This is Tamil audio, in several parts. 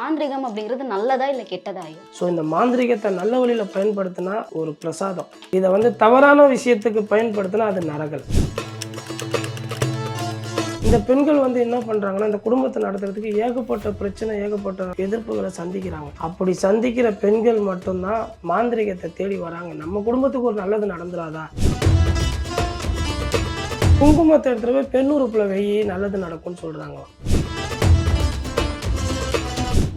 மாந்திரிகம் அப்படிங்கிறது நல்லதா இல்லை கெட்டதா? ஸோ இந்த மாந்திரிகத்தை நல்ல வழியில் பயன்படுத்தினா ஒரு பிரசாதம். இதை வந்து தவறான விஷயத்துக்கு பயன்படுத்தினா அது நரகல். இந்த பெண்கள் வந்து என்ன பண்றாங்கன்னா இந்த குடும்பத்தை நடத்துறதுக்கு ஏகப்பட்ட பிரச்சனை ஏகப்பட்ட எதிர்ப்புகளை சந்திக்கிறாங்க. அப்படி சந்திக்கிற பெண்கள் மட்டும்தான் மாந்திரிகத்தை தேடி வராங்க. நம்ம குடும்பத்துக்கு ஒரு நல்லது நடந்துடாதா குங்குமத்தை எடுத்துகிட்டு போய் பெண் உறுப்புல வெயி நல்லது நடக்கும்னு சொல்கிறாங்களாம்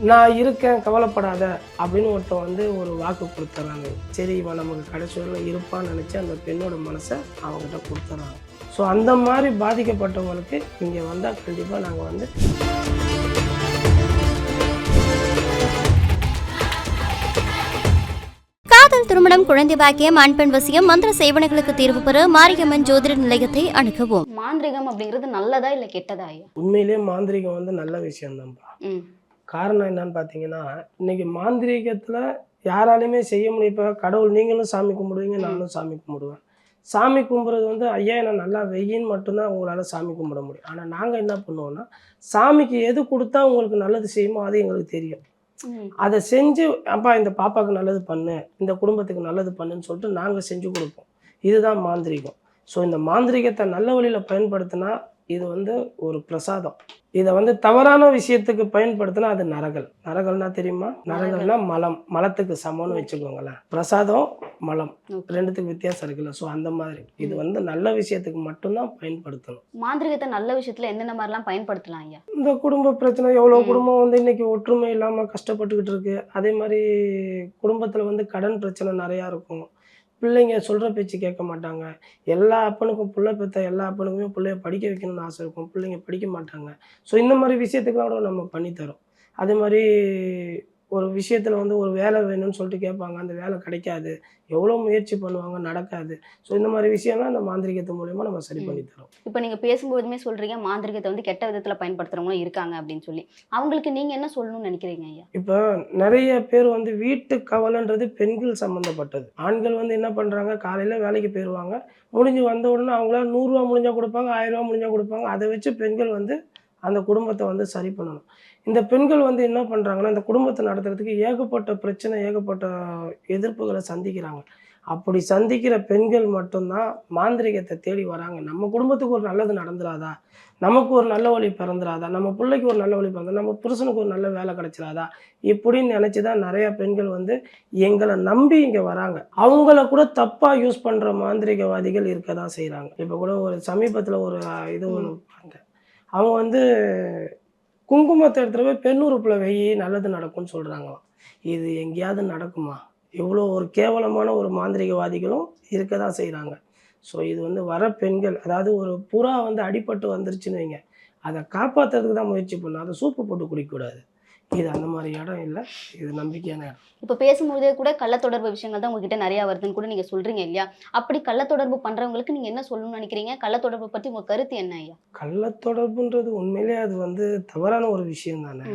நான் இருக்கேன் கவலைப்படாத அப்படின்னு ஒருத்தன் வந்து ஒரு வாக்கு கொடுத்துட்றாங்க சரி இவன் நமக்கு கடைசி வரையிலும் இருப்பான்னு நினச்சி அந்த பெண்ணோட மனசை அவங்ககிட்ட கொடுத்துட்றாங்க ஸோ அந்த மாதிரி பாதிக்கப்பட்டவங்களுக்கு இங்கே வந்தால் கண்டிப்பாக நாங்கள் வந்து காதல் திருமணம் குழந்தை பாக்கியம் ஆண் பெண் வசியம் மந்திர சேவனைகளுக்கு தீர்வு பெற மாரியம்மன் ஜோதிட நிலையத்தை அணுகவும். மாந்திரிகம் அப்படிங்கிறது நல்லதா இல்ல கெட்டதா உண்மையிலேயே மாந்திரீகம் வந்து நல்ல விஷயம்தான்ப்பா. ம். காரணம் என்னன்னு பார்த்தீங்கன்னா இன்னைக்கு மாந்திரீகத்தில் யாராலையுமே செய்ய முடியும். இப்போ கடவுள் நீங்களும் சாமி கும்பிடுவீங்க நானும் சாமி கும்பிடுவேன். சாமி கும்பிட்றது வந்து ஐயா நான் நல்லா வெயின்னு மட்டும்தான் உங்களால் சாமி கும்பிட முடியும். ஆனால் நாங்கள் என்ன பண்ணுவோம்னா சாமிக்கு எது கொடுத்தா உங்களுக்கு நல்லது செய்யுமோ அது எங்களுக்கு தெரியும். அதை செஞ்சு அப்பா இந்த பாப்பாவுக்கு நல்லது பண்ணு இந்த குடும்பத்துக்கு நல்லது பண்ணுன்னு சொல்லிட்டு நாங்கள் செஞ்சு கொடுப்போம். இதுதான் மாந்திரீகம். ஸோ இந்த மாந்திரீகத்தை நல்ல வழியில் பயன்படுத்தினா இது வந்து ஒரு பிரசாதம். இதை வந்து தவறான விஷயத்துக்கு பயன்படுத்தினா அது நரகல். நரகல்னா தெரியுமா? நரகல்னா மலம். மலத்துக்கு சமம்னு வச்சுக்கோங்களேன். பிரசாதம் மலம். ரெண்டுத்துக்கு வித்தியாசம் இருக்குல்ல. ஸோ அந்த மாதிரி. இது வந்து நல்ல விஷயத்துக்கு மட்டும்தான் பயன்படுத்தணும். மாந்திரிகத்தை நல்ல விஷயத்துல என்னென்ன மாதிரிலாம் பயன்படுத்தலாம் ஐயா? இந்த குடும்ப பிரச்சனை எவ்வளோ. குடும்பம் வந்து இன்னைக்கு ஒற்றுமை இல்லாமல் கஷ்டப்பட்டுக்கிட்டு இருக்கு. அதே மாதிரி குடும்பத்தில் வந்து கடன் பிரச்சனை நிறையா இருக்கும். பிள்ளைங்க சொல்கிற பேச்சு கேட்க மாட்டாங்க. எல்லா அப்பனுக்கும் பிள்ளை பெற்ற எல்லா அப்பனுக்குமே பிள்ளைய படிக்க வைக்கணும்னு ஆசை இருக்கும். பிள்ளைங்க படிக்க மாட்டாங்க. ஸோ இந்த மாதிரி விஷயத்துக்குலாம் கூட நம்ம பண்ணித்தரோம். அதே மாதிரி ஒரு விஷயத்தில் வந்து ஒரு வேலை வேணும்னு சொல்லிட்டு கேட்பாங்க. அந்த வேலை கிடைக்காது. எவ்வளோ முயற்சி பண்ணுவாங்க நடக்காது. ஸோ இந்த மாதிரி விஷயம்லாம் அந்த மாந்திரிகத்து மூலயமா நம்ம சரி. பண்ணி தரோம். இப்போ நீங்க பேசும்போதுமே சொல்றீங்க மாந்திரிகத்தை வந்து கெட்ட விதத்துல பயன்படுத்துறவங்களும் இருக்காங்க அப்படின்னு சொல்லி. அவங்களுக்கு நீங்க என்ன சொல்லணும்னு நினைக்கிறீங்க ஐயா? இப்போ நிறைய பேர் வந்து வீட்டு கவலைன்றது பெண்கள் சம்மந்தப்பட்டது ஆண்கள் வந்து என்ன பண்ணுறாங்க காலையில் வேலைக்கு போயிடுவாங்க முடிஞ்சு வந்த உடனே அவங்களால நூறுரூவா முடிஞ்சால் கொடுப்பாங்க ஆயிரம் ரூபா முடிஞ்சால் கொடுப்பாங்க. அதை வச்சு பெண்கள் வந்து அந்த குடும்பத்தை வந்து சரி பண்ணணும். இந்த பெண்கள் வந்து என்ன பண்ணுறாங்கன்னா இந்த குடும்பத்தை நடத்துறதுக்கு ஏகப்பட்ட பிரச்சனை ஏகப்பட்ட எதிர்ப்புகளை சந்திக்கிறாங்க. அப்படி சந்திக்கிற பெண்கள் மட்டும்தான் மாந்திரிகத்தை தேடி வராங்க. நம்ம குடும்பத்துக்கு ஒரு நல்லது நடந்துராதா? நமக்கு ஒரு நல்ல வழி பிறந்துராதா? நம்ம பிள்ளைக்கு ஒரு நல்ல வழி பிறந்தா நம்ம புருஷனுக்கு ஒரு நல்ல வேலை கிடைச்சிராதா? இப்படின்னு நினச்சி தான் நிறைய பெண்கள் வந்து எங்களை நம்பி இங்கே வராங்க. அவங்கள கூட தப்பாக யூஸ் பண்ணுற மாந்திரிகவாதிகள் இருக்க தான் செய்கிறாங்க இப்போ கூட ஒரு சமீபத்தில் ஒரு இது ஒன்று அவங்க வந்து குங்குமத்தை எடுத்துகிட்டு போய் பெண் உறுப்புல வெயி நல்லது நடக்கும்னு சொல்கிறாங்களாம் இது எங்கேயாவது நடக்குமா? இவ்வளோ ஒரு கேவலமான ஒரு மாந்திரிகவாதிகளும் இருக்க தான் செய்கிறாங்க ஸோ இது வந்து வர பெண்கள் அதாவது ஒரு புறா வந்து அடிபட்டு வந்துருச்சுன்னு வைங்க. அதை காப்பாற்றுறதுக்கு தான் முயற்சி பண்ணும் அதை சூப்பு போட்டு குடிக்கக்கூடாது. இது அந்த மாதிரி இடம் இல்லை. இது நம்பிக்கையான இடம். இப்போ பேசும்போதே கூட கள்ள தொடர்பு விஷயங்கள் தான் உங்ககிட்ட நிறைய வருதுன்னு கூட நீங்க சொல்றீங்க இல்லையா? அப்படி கள்ள தொடர்பு பண்றவங்களுக்கு நீங்க என்ன சொல்லணும்னு நினைக்கிறீங்க? கள்ள தொடர்பு பத்தி உங்க கருத்து என்ன ஐயா? கள்ளத்தொடர்புன்றது உண்மையிலே அது வந்து தவறான ஒரு விஷயம் தானே.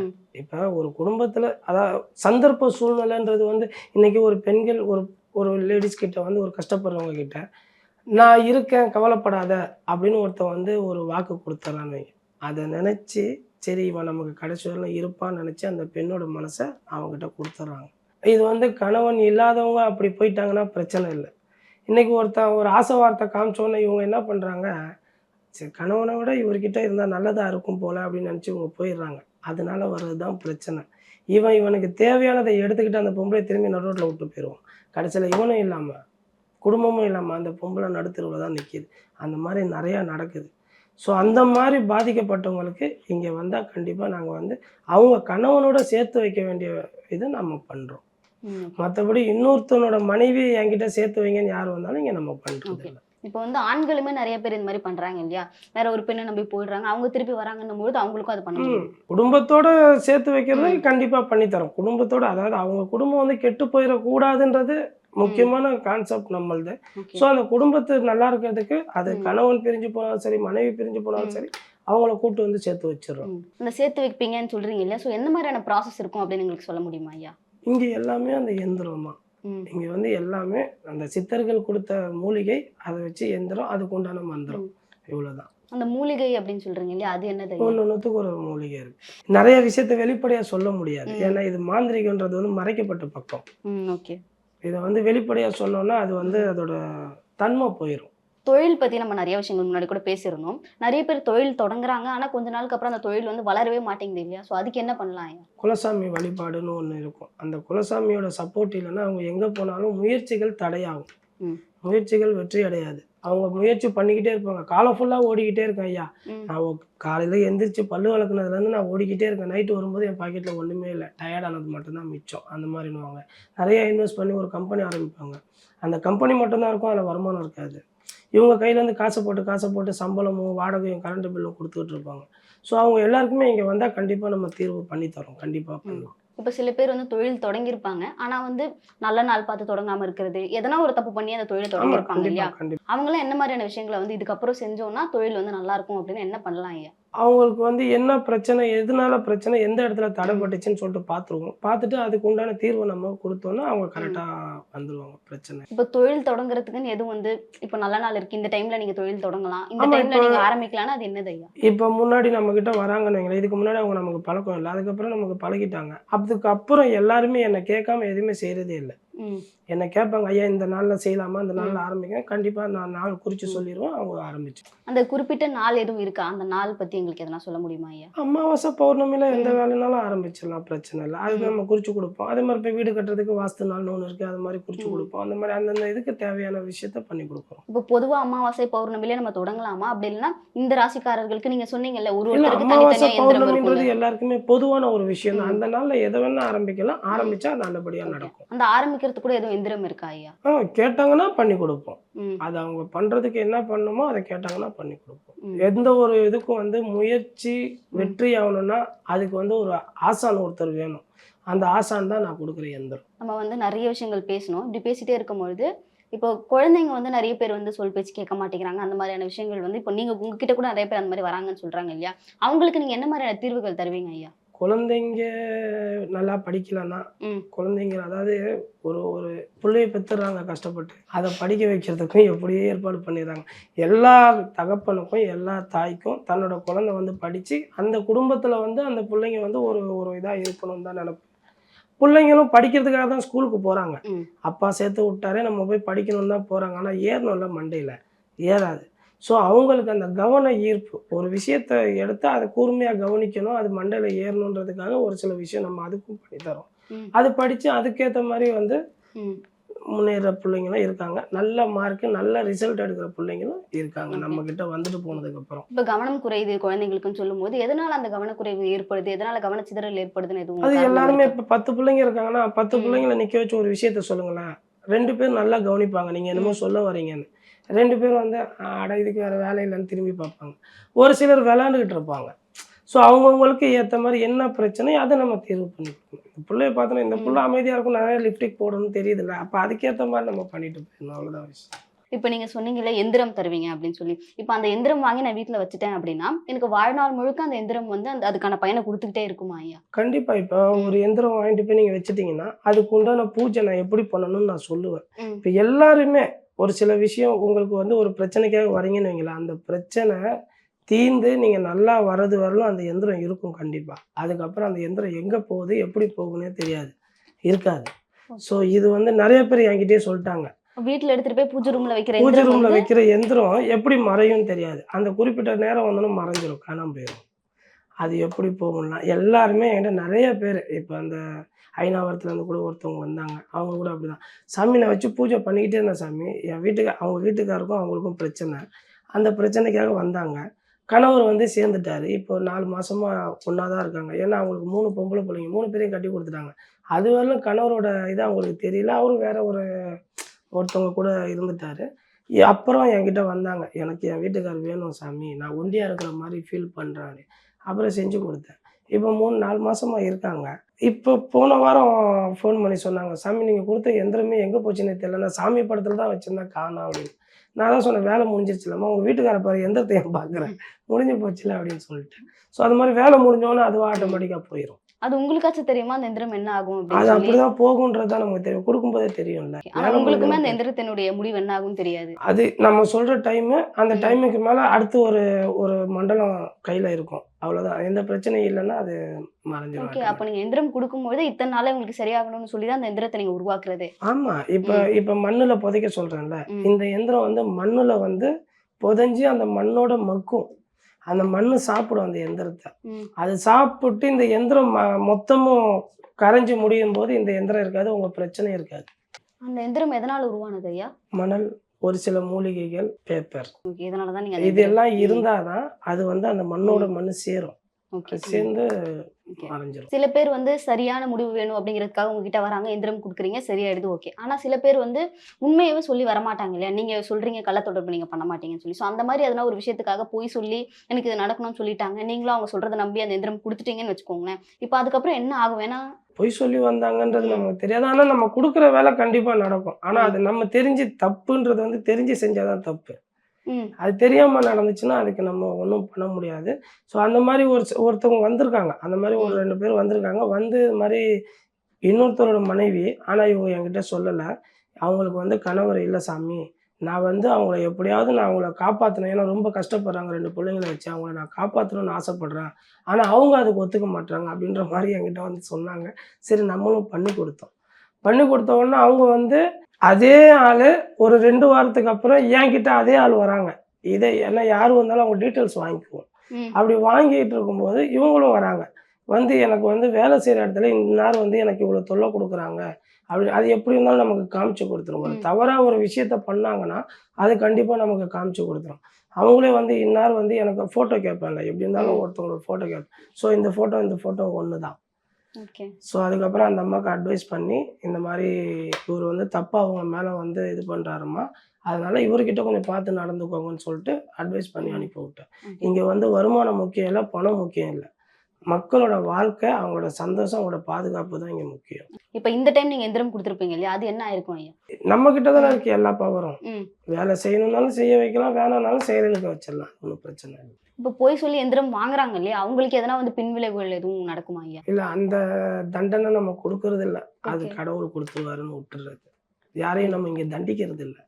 இப்போ ஒரு குடும்பத்தில் அதாவது சந்தர்ப்ப சூழ்நிலைன்றது வந்து இன்னைக்கு ஒரு பெண்கள் ஒரு ஒரு லேடிஸ் கிட்ட வந்து ஒரு கஷ்டப்படுறவங்க கிட்ட நான் இருக்கேன் கவலைப்படாத அப்படின்னு ஒருத்தன் வந்து ஒரு வாக்கு கொடுத்துட்றான்னு வைங்க. அதை நினச்சி சரி இவன் நமக்கு கடைசி இருப்பான்னு நினச்சி அந்த பெண்ணோட மனசை அவங்ககிட்ட கொடுத்துட்றாங்க இது வந்து கணவன் இல்லாதவங்க அப்படி போயிட்டாங்கன்னா பிரச்சனை இல்லை. இன்னைக்கு ஒருத்தன் ஒரு ஆசை வார்த்தை காமிச்சோன்னே இவங்க என்ன பண்ணுறாங்க சரி கணவனை விட இவர்கிட்ட இருந்தால் நல்லதாக இருக்கும் போல அப்படின்னு நினச்சி இவங்க போயிடுறாங்க. அதனால வர்றது தான் பிரச்சனை. இவன் இவனுக்கு தேவையானதை எடுத்துக்கிட்டு அந்த பொம்பளை திரும்பி நடுரோட்டில் விட்டு போயிடுவான். கடைசியில் இவனும் இல்லாமல் குடும்பமும் இல்லாமல் அந்த பொம்பளை நடுத்தருவில் தான் நிற்கிது அந்த மாதிரி நிறையா நடக்குது. ஸோ அந்த மாதிரி பாதிக்கப்பட்டவங்களுக்கு இங்கே வந்தால் கண்டிப்பாக நாங்கள் வந்து அவங்க கணவனோட சேர்த்து வைக்க வேண்டிய இது நம்ம பண்ணுறோம். மற்றபடி இன்னொருத்தனோட மனைவி என்கிட்ட சேர்த்து வைங்கன்னு யார் வந்தாலும் இங்கே நம்ம பண்ணுறது Okay. இப்போ வந்து ஆண்களுமே நிறைய பேர் இந்த மாதிரி பண்றாங்க இல்லையா வேற ஒரு பெண்ணை நம்பி போயிடுறாங்க அவங்க திருப்பி வராங்கன்னும் பொழுது அவங்களுக்கும் அது பண்ண ம். முடியும் குடும்பத்தோட சேர்த்து வைக்கிறது கண்டிப்பா பண்ணித்தரோம் குடும்பத்தோட அதாவது அவங்க குடும்பம் வந்து கெட்டு போயிடக்கூடாதுன்றது முக்கியமான கான்செப்ட் நம்மளது. ஸோ அந்த குடும்பத்து நல்லா இருக்கிறதுக்கு அது. கணவன் பிரிஞ்சு போனாலும் சரி மனைவி பிரிஞ்சு போனாலும். சரி அவங்கள கூட்டு வந்து சேர்த்து வச்சிடுறோம். இந்த சேர்த்து வைப்பீங்கன்னு சொல்றீங்க இல்லையா ஸோ எந்த மாதிரியான ப்ராசஸ் இருக்கும் அப்படின்னு எங்களுக்கு சொல்ல முடியுமா ஐயா இங்க எல்லாமே அந்த எந்திரம் தான். இங்க வந்து எல்லாமே அந்த சித்தர்கள் கொடுத்த மூலிகை அதை வச்சு எந்திரம் அதுக்கு உண்டான மந்திரம் ம். இவ்வளவுதான் அந்த மூலிகை அப்படின்னு சொல்றீங்க இல்லையா அது என்னது? ஒன்று ஒன்றுத்துக்கு ஒரு மூலிகை இருக்கு நிறைய விஷயத்த வெளிப்படையாக சொல்ல முடியாது. ஏன்னா இது மாந்திரிகன்றது வந்து மறைக்கப்பட்ட பக்கம் ஓகே இதை வந்து வெளிப்படையாக சொன்னோம்னா அது வந்து அதோட தன்மை போயிடும் தொழில் பத்தி நம்ம நிறைய விஷயங்கள் முன்னாடி கூட பேசியிருந்தோம். நிறைய பேர் தொழில் தொடங்குறாங்க. ஆனா கொஞ்ச நாளுக்கு அப்புறம் அந்த தொழில் வந்து வளரவே மாட்டேங்குது இல்லையா? சோ அதுக்கு என்ன பண்ணலாம் குலசாமி வழிபாடுன்னு ஒன்று இருக்கும். அந்த குலசாமியோட சப்போர்ட் இல்லைன்னா அவங்க எங்கே போனாலும் முயற்சிகள் தடையாகும். முயற்சிகள் வெற்றி அடையாது. அவங்க முயற்சி பண்ணிக்கிட்டே இருப்பாங்க. காலம் ஃபுல்லாக ஓடிக்கிட்டே இருக்கேன் ஐயா. நான் காலையில் எந்திரிச்சு பல்லு வளர்க்குனதுலேருந்து நான் ஓடிக்கிட்டே இருக்கேன். நைட்டு வரும்போது என் பாக்கெட்டில் ஒன்றுமே இல்லை. டயர்டானது மட்டும்தான் மிச்சம். அந்த மாதிரின்னுவாங்க. நிறைய இன்வெஸ்ட் பண்ணி ஒரு கம்பெனி ஆரம்பிப்பாங்க. அந்த கம்பெனி மட்டும்தான் இருக்கும் அதில் வருமானம் இருக்காது. இவங்க கையிலேருந்து காசை போட்டு காசை போட்டு சம்பளமும் வாடகையும் கரண்ட் பில்லும் கொடுத்துட்டு இருப்பாங்க. ஸோ அவங்க எல்லாருக்குமே இங்கே வந்தால் கண்டிப்பாக நம்ம தீர்வு பண்ணி தரோம் கண்டிப்பாக பண்ணலாம் இப்ப சில பேர் வந்து தொழில் தொடங்கியிருப்பாங்க. ஆனா வந்து நல்ல நாள் பார்த்து தொடங்காம இருக்கிறது. எதனா ஒரு தப்பு பண்ணி அந்த தொழிலை தொடங்கியிருப்பாங்க இல்லையா? அவங்களாம் என்ன மாதிரியான விஷயங்களை வந்து இதுக்கப்புறம் செஞ்சோம்னா தொழில் வந்து நல்லா இருக்கும் அப்படின்னு என்ன பண்ணலாம் ஐயா? அவங்களுக்கு வந்து என்ன பிரச்சனை எதனால பிரச்சனை எந்த இடத்துல தடைப்பட்டுச்சுன்னு சொல்லிட்டு பார்த்துருவோம் பார்த்துட்டு அதுக்கு உண்டான தீர்வை நம்ம கொடுத்தோம்னா அவங்க கரெக்டாக வந்துருவாங்க. பிரச்சனை. இப்ப தொழில் தொடங்குறதுக்குன்னு எதுவும் வந்து இப்ப நல்ல நாள் இருக்கு இந்த டைம்ல நீங்க தொழில் தொடங்கலாம். இந்த டைம்ல இப்ப- நீங்க ஆரம்பிக்கலாம்னா அது என்னது ஐயா? இப்போ முன்னாடி நம்ம கிட்ட வராங்கன்னு வைங்களேன் இதுக்கு முன்னாடி அவங்க நமக்கு பழக்கம் இல்லை. அதுக்கப்புறம் நமக்கு பழகிட்டாங்க. அதுக்கப்புறம் எல்லாருமே என்னை கேட்காம எதுவுமே செய்யறதே இல்லை. என்னை கேட்பாங்க ஐயா இந்த நாளில் செய்யலாமா? இந்த நாளில் ஆரம்பிக்க கண்டிப்பாக நான் நாள் குறித்து சொல்லிடுவேன் அவங்க ஆரம்பிச்சு. அந்த குறிப்பிட்ட நாள் எதுவும் இருக்கா? அந்த நாள் பத்தி எங்களுக்கு எதனா சொல்ல முடியுமா ஐயா? அமாவாசை பௌர்ணமியில் எந்த வேலைனாலும் ஆரம்பிச்சிடலாம் பிரச்சனை இல்லை. அது நம்ம குறித்து கொடுப்போம். அதே மாதிரி இப்போ வீடு கட்டுறதுக்கு வாஸ்து நாள்னு ஒன்று இருக்குது அது மாதிரி குறித்து. கொடுப்போம். அந்த மாதிரி அந்தந்த இதுக்கு தேவையான விஷயத்த பண்ணி கொடுக்குறோம். இப்போ பொதுவா அமாவாசை பௌர்ணமிலே நம்ம தொடங்கலாமா? அப்படி இல்லைன்னா இந்த ராசிக்காரர்களுக்கு நீங்க சொன்னீங்கல்ல ஒரு அமாவாசை பௌர்ணமின்றது எல்லாருக்குமே பொதுவான ஒரு விஷயம். அந்த நாளில் எதை வேணா ஆரம்பிக்கலாம். ஆரம்பிச்சா அது நல்லபடியாக நடக்கும். அந்த ஆரம்பிக்கிறதுக்கு கூட எதுவும் எந்திரம் இருக்கா ஐயா? ஆ கேட்டாங்கன்னா பண்ணி கொடுப்போம். அது அவங்க பண்ணுறதுக்கு என்ன பண்ணணுமோ அதை கேட்டாங்கன்னா பண்ணி கொடுப்போம். எந்த ஒரு இதுக்கும் வந்து முயற்சி வெற்றி ஆகணும்னா அதுக்கு வந்து ஒரு ஆசான் ஒருத்தர் வேணும். அந்த ஆசான் தான் நான் கொடுக்குற எந்திரம். நம்ம வந்து நிறைய விஷயங்கள் பேசணும். இப்படி பேசிட்டே இருக்கும்பொழுது இப்போ குழந்தைங்க வந்து நிறைய பேர் வந்து சொல் பேச்சு கேட்க மாட்டேங்கிறாங்க. அந்த மாதிரியான விஷயங்கள் வந்து இப்போ நீங்க உங்ககிட்ட கூட நிறைய பேர் அந்த மாதிரி வராங்கன்னு சொல்றாங்க இல்லையா? அவங்களுக்கு நீங்க என்ன மாதிரியான தீர்வுகள் தருவீங்க ஐயா? குழந்தைங்க நல்லா படிக்கலன்னா குழந்தைங்க அதாவது ஒரு ஒரு பிள்ளைய பெற்றுறாங்க கஷ்டப்பட்டு. அதை படிக்க வைக்கிறதுக்கும் எப்படியே ஏற்பாடு பண்ணிடுறாங்க. எல்லா தகப்பனுக்கும் எல்லா தாய்க்கும் தன்னோட குழந்தை வந்து படித்து அந்த குடும்பத்தில் வந்து அந்த பிள்ளைங்க வந்து ஒரு ஒரு இதாக இருக்கணும்னு தான் நினைப்பேன் பிள்ளைங்களும் படிக்கிறதுக்காக தான் ஸ்கூலுக்கு போகிறாங்க அப்பா சேர்த்து விட்டாரே நம்ம போய் படிக்கணும்னு தான் போகிறாங்க ஆனால் ஏறணும்ல மண்டையில். ஏறாது. ஸோ அவங்களுக்கு அந்த கவன ஈர்ப்பு. ஒரு விஷயத்தை எடுத்து அதை கூர்மையாக கவனிக்கணும் அது மண்டையில் ஏறணுன்றதுக்காக ஒரு சில விஷயம் நம்ம அதுக்கும் பண்ணி தரோம். ம். அது படித்து அதுக்கேற்ற மாதிரி வந்து முன்னேற பிள்ளைங்களும் இருக்காங்க. நல்ல மார்க்கு நல்ல ரிசல்ட் எடுக்கிற பிள்ளைங்களும் இருக்காங்க. நம்ம கிட்ட வந்துட்டு போனதுக்கப்புறம் இப்போ கவனம் குறையுது குழந்தைங்களுக்குன்னு சொல்லும்போது எதனால அந்த கவனக்குறைவு ஏற்படுது? எதனால கவனச்சிதறல் ஏற்படுதுன்னு எதுவும் அது எல்லாருமே? இப்போ பத்து பிள்ளைங்க இருக்காங்கன்னா பத்து. பிள்ளைங்கள நிற்க வச்சு ஒரு விஷயத்த சொல்லுங்களேன். ரெண்டு பேர் நல்லா கவனிப்பாங்க. நீங்கள் என்னமோ சொல்ல வரீங்கன்னு. ரெண்டு பேர் வந்து "ஆ, அட இதுக்கு வேறு வேலை இல்லைன்னு திரும்பி பார்ப்பாங்க. ஒரு சிலர் விளாண்டுக்கிட்டு இருப்பாங்க. ஸோ அவங்கவுங்களுக்கு ஏற்ற மாதிரி என்ன பிரச்சனையோ அதை நம்ம தீர்வு பண்ணி கொடுக்கணும் இந்த பிள்ளைய பார்த்தோன்னா இந்த பிள்ளை அமைதியாக இருக்கும் நிறைய லிப்டிக் போடணும்னு தெரியுதுல்ல. அப்போ அதுக்கேற்ற மாதிரி நம்ம பண்ணிட்டு போயிடணும். அவ்வளோதான் விஷயம். இப்போ நீங்க சொன்னீங்கல்ல எந்திரம் தருவீங்க அப்படின்னு சொல்லி. இப்போ அந்த எந்திரம் வாங்கி நான் வீட்ல வச்சுட்டேன் அப்படின்னா எனக்கு வாழ்நாள் முழுக்க அந்த எந்திரம் வந்து அந்த அதுக்கான பயனை கொடுத்துக்கிட்டே இருக்குமா ஐயா? கண்டிப்பா. இப்போ ஒரு எந்திரம் வாங்கிட்டு போய் நீங்க வச்சுட்டீங்கன்னா அதுக்கு உண்டான பூஜை நான் எப்படி பண்ணணும்னு நான் சொல்லுவேன். இப்போ எல்லாருமே ஒரு சில விஷயம் உங்களுக்கு வந்து ஒரு பிரச்சனைக்காக வரீங்கன்னு வைங்களேன். அந்த பிரச்சனை தீர்ந்து நீங்க நல்லா வர்றது வரலும் அந்த எந்திரம் இருக்கும் கண்டிப்பா. அதுக்கப்புறம் அந்த எந்திரம் எங்க போகுது எப்படி போகுதுன்னே தெரியாது. இருக்காது. ஸோ இது வந்து நிறைய பேர் என்கிட்டயே சொல்லிட்டாங்க. வீட்ல எடுத்துட்டு போய் பூஜை ரூம்ல வைக்கிற பூஜை ரூம்ல வைக்கிற எந்திரம் எப்படி மறையும் தெரியாது. அந்த குறிப்பிட்ட நேரம் வந்தோன்னு மறைஞ்சிரும் காணாம போயிடும் அது எப்படி போகும்னா எல்லாருமே என்கிட்ட நிறைய பேர் இப்போ அந்த ஐநாவரத்துல இருந்து கூட ஒருத்தவங்க வந்தாங்க. அவங்க கூட அப்படிதான். சாமி நான் வச்சு பூஜை பண்ணிக்கிட்டே இருந்தேன் சாமி என் வீட்டுக்கு அவங்க வீட்டுக்காருக்கும் அவங்களுக்கும் பிரச்சனை. அந்த பிரச்சனைக்காக வந்தாங்க. கணவர் வந்து சேர்ந்துட்டாரு. இப்போ நாலு மாசமா ஒன்றா தான் இருக்காங்க. ஏன்னா அவங்களுக்கு மூணு பொம்பளை பிள்ளைங்க மூணு பேரையும் கட்டி கொடுத்துட்டாங்க. அது வரலும் கணவரோட இது அவங்களுக்கு தெரியல. அவரும் வேற ஒரு ஒருத்தவங்க கூட இருந்துட்டாரு. அப்புறம் என்கிட்ட வந்தாங்க. எனக்கு என் வீட்டுக்கார் வேணும் சாமி. நான் ஒண்டியா இருக்கிற மாதிரி ஃபீல் பண்ணுறேன் அப்புறம் செஞ்சு கொடுத்தேன். இப்போ மூணு நாலு மாதமாக இருக்காங்க. இப்போ போன வாரம் ஃபோன் பண்ணி சொன்னாங்க சாமி நீங்கள் கொடுத்த எந்திரமே எங்கே போச்சுன்னே தெரியல. நான் சாமி படத்தில் தான் வச்சிருந்தேன் காணா அப்படின்னு. நான் தான் சொன்னேன் வேலை முடிஞ்சிருச்சுலம்மா உங்கள் வீட்டுக்கார பாரு எந்திரத்தை ஏன் பார்க்குறேன் முடிஞ்சு போச்சுல அப்படின்னு சொல்லிட்டு. ஸோ அது மாதிரி வேலை முடிஞ்சோன்னே அதுவும் ஆட்டோமேட்டிக்காக போயிடும் அது உங்களுக்காச்சும் தெரியுமா? அந்த எந்திரம் என்ன ஆகும் அது அப்படிதான் போகுன்றது தான் நமக்கு தெரியும். கொடுக்கும்போதே தெரியும்ல. ஆனா உங்களுக்குமே அந்த எந்திரத்தினுடைய முடிவு என்ன ஆகும் தெரியாது. அது நம்ம சொல்ற டைம் அந்த. டைமுக்கு மேல அடுத்து ஒரு ஒரு மண்டலம் கையில இருக்கும். அவ்வளவுதான். எந்த பிரச்சனையும் இல்லைன்னா அது மறைஞ்சிடும் ஓகே. அப்ப நீங்க எந்திரம் கொடுக்கும்போது இத்தனை நாளே உங்களுக்கு சரியாகணும்னு சொல்லி தான் அந்த எந்திரத்தை நீங்க உருவாக்குறது. ஆமா. இப்ப இப்ப மண்ணுல புதைக்க சொல்றேன்ல. இந்த எந்திரம் வந்து மண்ணுல வந்து புதைஞ்சு அந்த மண்ணோட மக்கும். அந்த மண்ணு சாப்பிடும் அந்த எந்திரத்தை. அது சாப்பிட்டு இந்த எந்திரம் மொத்தமும் கரைஞ்சு முடியும் போது இந்த எந்திரம் இருக்காது உங்க பிரச்சனை இருக்காது. அந்த எந்திரம் எதனால உருவானது ஐயா? மணல் ஒரு சில மூலிகைகள் பேப்பர் ஓகே இதனாலதான் நீங்க அந்த இது எல்லாம் எந்திரம்- இருந்தாதான் அது வந்து அந்த மண்ணோட மண்ணு சேரும். சேர்ந்து சில பேர் வந்து சரியான முடிவு வேணும் அப்படிங்கிறதுக்காக உங்ககிட்ட வராங்க எந்திரம் கொடுக்குறீங்க சரியாயிடுது ஓகே. ஆனா சில பேர் வந்து உண்மையவே சொல்லி வரமாட்டாங்க இல்லையா? நீங்க சொல்றீங்க கள்ள தொடர்பு நீங்க பண்ண மாட்டீங்கன்னு சொல்லி. ஸோ அந்த மாதிரி எதனா ஒரு விஷயத்துக்காக போய் சொல்லி எனக்கு இது நடக்கணும்னு சொல்லிட்டாங்க நீங்களும் அவங்க சொல்றதை நம்பி அந்த எந்திரம் கொடுத்துட்டீங்கன்னு வச்சுக்கோங்களேன். இப்போ அதுக்கப்புறம் என்ன ஆகும்? வேணா பொய் சொல்லி வந்தாங்கன்றது நமக்கு தெரியாது. ஆனா நம்ம கொடுக்குற வேலை கண்டிப்பா நடக்கும். ஆனா அது நம்ம தெரிஞ்சு தப்புன்றது வந்து தெரிஞ்சு செஞ்சாதான் தப்பு. அது தெரியாம நடந்துச்சுன்னா அதுக்கு நம்ம ஒன்றும் பண்ண முடியாது. ஸோ அந்த மாதிரி ஒரு ஒருத்தவங்க வந்திருக்காங்க. அந்த மாதிரி ஒரு ரெண்டு பேர் வந்திருக்காங்க. வந்து இது மாதிரி இன்னொருத்தரோட மனைவி ஆனா இவங்க என்கிட்ட சொல்லலை. அவங்களுக்கு வந்து கணவர் இல்லை சாமி. நான் வந்து அவங்கள எப்படியாவது நான் அவங்கள காப்பாற்றணும் ஏன்னா ரொம்ப கஷ்டப்படுறாங்க ரெண்டு பிள்ளைங்களை வச்சு. அவங்கள நான் காப்பாற்றணும்னு ஆசைப்படுறேன். ஆனால் அவங்க அதுக்கு ஒத்துக்க மாட்டாங்க அப்படின்ற மாதிரி என்கிட்ட வந்து சொன்னாங்க. சரி நம்மளும் பண்ணி கொடுத்தோம். பண்ணி கொடுத்த உடனே அவங்க வந்து அதே ஆள் ஒரு ரெண்டு வாரத்துக்கு அப்புறம் என்கிட்ட அதே ஆள் வராங்க. இதே ஏன்னா யார் வந்தாலும் அவங்க டீட்டெயில்ஸ் வாங்கிக்குவோம். அப்படி வாங்கிட்டு இருக்கும்போது இவங்களும் வராங்க. வந்து எனக்கு வந்து வேலை செய்கிற இடத்துல நேரம் வந்து எனக்கு இவ்வளோ தொல்லை கொடுக்குறாங்க. அப்படி அது எப்படி இருந்தாலும் நமக்கு காமிச்சு கொடுத்துரும். ஒரு. தவறாக ஒரு விஷயத்த பண்ணாங்கன்னா அது கண்டிப்பாக நமக்கு காமிச்சு கொடுத்துரும். அவங்களே வந்து இந்நேரம் வந்து எனக்கு ஃபோட்டோ கேட்பாங்க. எப்படி இருந்தாலும். ஒருத்தவங்களோட ஃபோட்டோ கேட்பேன் ஸோ இந்த ஃபோட்டோ இந்த ஃபோட்டோ ஒன்று தான் ஸோ அதுக்கப்புறம் அந்த அம்மாவுக்கு அட்வைஸ் பண்ணி இந்த மாதிரி இவர் வந்து தப்பாக அவங்க மேலே வந்து இது பண்ணுறாருமா அதனால இவர்கிட்ட கொஞ்சம் பார்த்து நடந்துக்கோங்கன்னு சொல்லிட்டு அட்வைஸ் பண்ணி அனுப்பி விட்டேன். இங்கே வந்து வருமானம் முக்கியம் இல்லை பணம் முக்கியம் இல்லை. மக்களோட வாழ்க்கை அவங்களோட சந்தோஷம் அவங்களோட பாதுகாப்பு தான் இங்கே முக்கியம். இப்போ இந்த டைம் நீங்க எந்திரம் கொடுத்துருப்பீங்க இல்லையா? அது என்ன ஆயிருக்கும் ஐயா? நம்ம கிட்ட தானே இருக்கு எல்லா பவரும் வேலை செய்யணும்னாலும் செய்ய வைக்கலாம் வேணாம்னாலும் செயலுக்கு வச்சிடலாம். ஒன்றும் பிரச்சனை இல்லை. இப்போ போய் சொல்லி எந்திரம் வாங்குறாங்க இல்லையா? அவங்களுக்கு எதனா வந்து பின்விளைவுகள் எதுவும் நடக்குமா ஐயா? இல்லை அந்த தண்டனை நம்ம கொடுக்கறது இல்லை. அது. கடவுள் கொடுத்துருவாருன்னு விட்டுறது. யாரையும் நம்ம இங்கே தண்டிக்கிறது இல்லை